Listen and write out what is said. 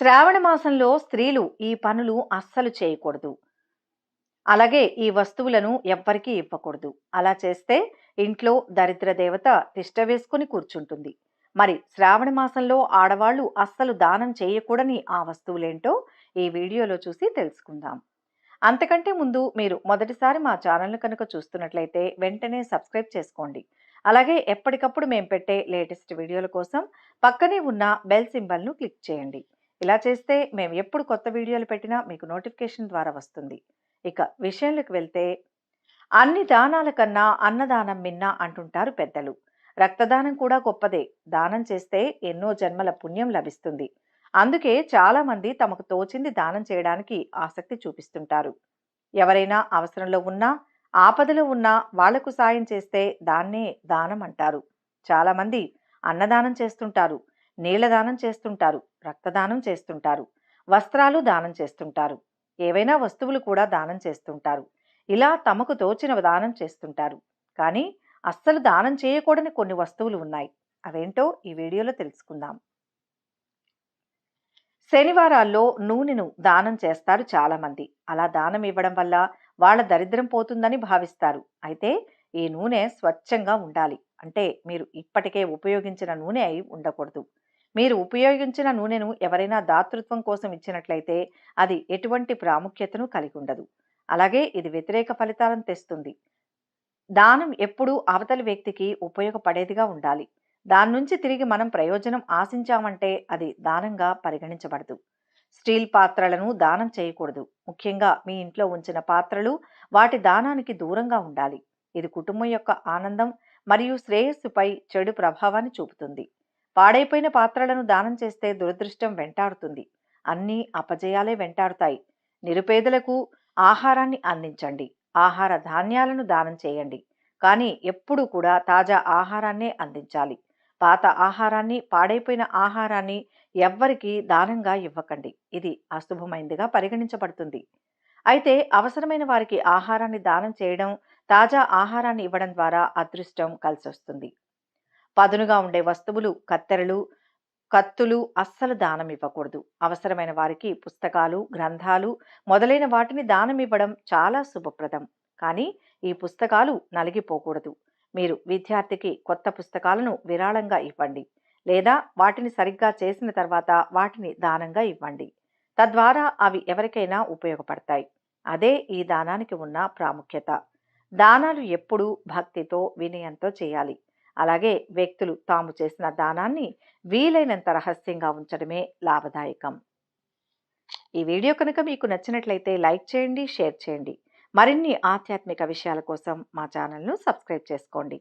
శ్రావణ మాసంలో స్త్రీలు ఈ పనులు అస్సలు చేయకూడదు. అలాగే ఈ వస్తువులను ఎవ్వరికీ ఇవ్వకూడదు. అలా చేస్తే ఇంట్లో దరిద్ర దేవత తిష్ట వేసుకుని కూర్చుంటుంది. మరి శ్రావణ మాసంలో ఆడవాళ్ళు అస్సలు దానం చేయకూడని ఆ వస్తువులేంటో ఈ వీడియోలో చూసి తెలుసుకుందాం. అంతకంటే ముందు మీరు మొదటిసారి మా ఛానల్ను కనుక చూస్తున్నట్లయితే వెంటనే సబ్స్క్రైబ్ చేసుకోండి. అలాగే ఎప్పటికప్పుడు మేము పెట్టే లేటెస్ట్ వీడియోల కోసం పక్కనే ఉన్న బెల్ సింబల్ను క్లిక్ చేయండి. ఇలా చేస్తే మేము ఎప్పుడు కొత్త వీడియోలు పెట్టినా మీకు నోటిఫికేషన్ ద్వారా వస్తుంది. ఇక విషయంలోకి వెళ్తే అన్ని దానాల కన్నా అన్నదానం మిన్న అంటుంటారు పెద్దలు. రక్తదానం కూడా గొప్పదే. దానం చేస్తే ఎన్నో జన్మల పుణ్యం లభిస్తుంది. అందుకే చాలామంది తమకు తోచింది దానం చేయడానికి ఆసక్తి చూపిస్తుంటారు. ఎవరైనా అవసరంలో ఉన్నా ఆపదలో ఉన్నా వాళ్ళకు సాయం చేస్తే దాన్నే దానం అంటారు. చాలామంది అన్నదానం చేస్తుంటారు. నీళ్ళదానం చేస్తుంటారు రక్తదానం చేస్తుంటారు వస్త్రాలు దానం చేస్తుంటారు ఏవైనా వస్తువులు కూడా దానం చేస్తుంటారు. ఇలా తమకు తోచిన దానం చేస్తుంటారు. కానీ అస్సలు దానం చేయకూడని కొన్ని వస్తువులు ఉన్నాయి. అవేంటో ఈ వీడియోలో తెలుసుకుందాం. శనివారాల్లో నూనెను దానం చేస్తారు చాలామంది. అలా దానం ఇవ్వడం వల్ల వాళ్ళ దరిద్రం పోతుందని భావిస్తారు. అయితే ఈ నూనె స్వచ్ఛంగా ఉండాలి. అంటే మీరు ఇప్పటికే ఉపయోగించిన నూనె అయి ఉండకూడదు. మీరు ఉపయోగించిన నూనెను ఎవరైనా దాతృత్వం కోసం ఇచ్చినట్లయితే అది ఎటువంటి ప్రాముఖ్యతను కలిగి ఉండదు. అలాగే ఇది వ్యతిరేక ఫలితాలను తెస్తుంది. దానం ఎప్పుడూ అవతలి వ్యక్తికి ఉపయోగపడేదిగా ఉండాలి. దాని నుంచి తిరిగి మనం ప్రయోజనం ఆశించామంటే అది దానంగా పరిగణించబడదు. స్టీల్ పాత్రలను దానం చేయకూడదు. ముఖ్యంగా మీ ఇంట్లో ఉంచిన పాత్రలు వాటి దానానికి దూరంగా ఉండాలి. ఇది కుటుంబం యొక్క ఆనందం మరియు శ్రేయస్సుపై చెడు ప్రభావాన్ని చూపుతుంది. పాడైపోయిన పాత్రలను దానం చేస్తే దురదృష్టం వెంటాడుతుంది. అన్నీ అపజయాలే వెంటాడుతాయి. నిరుపేదలకు ఆహారాన్ని అందించండి. ఆహార ధాన్యాలను దానం చేయండి. కానీ ఎప్పుడూ కూడా తాజా ఆహారాన్నే అందించాలి. పాత ఆహారాన్ని పాడైపోయిన ఆహారాన్ని ఎవ్వరికి దానంగా ఇవ్వకండి. ఇది అశుభమైందిగా పరిగణించబడుతుంది. అయితే అవసరమైన వారికి ఆహారాన్ని దానం చేయడం తాజా ఆహారాన్ని ఇవ్వడం ద్వారా అదృష్టం కలిసొస్తుంది. పదునుగా ఉండే వస్తువులు కత్తెరలు కత్తులు అస్సలు దానం ఇవ్వకూడదు. అవసరమైన వారికి పుస్తకాలు గ్రంథాలు మొదలైన వాటిని దానం ఇవ్వడం చాలా శుభప్రదం. కానీ ఈ పుస్తకాలు నలిగిపోకూడదు. మీరు విద్యార్థికి కొత్త పుస్తకాలను విరాళంగా ఇవ్వండి. లేదా వాటిని సరిగ్గా చేసిన తర్వాత వాటిని దానంగా ఇవ్వండి. తద్వారా అవి ఎవరికైనా ఉపయోగపడతాయి. అదే ఈ దానానికి ఉన్న ప్రాముఖ్యత. దానాలు ఎప్పుడూ భక్తితో వినయంతో చేయాలి. అలాగే వ్యక్తులు తాము చేసిన దానాన్ని వీలైనంత రహస్యంగా ఉంచడమే లాభదాయకం. ఈ వీడియో కనుక మీకు నచ్చినట్లయితే లైక్ చేయండి షేర్ చేయండి. మరిన్ని ఆధ్యాత్మిక విషయాల కోసం మా ఛానల్ను సబ్స్క్రైబ్ చేసుకోండి.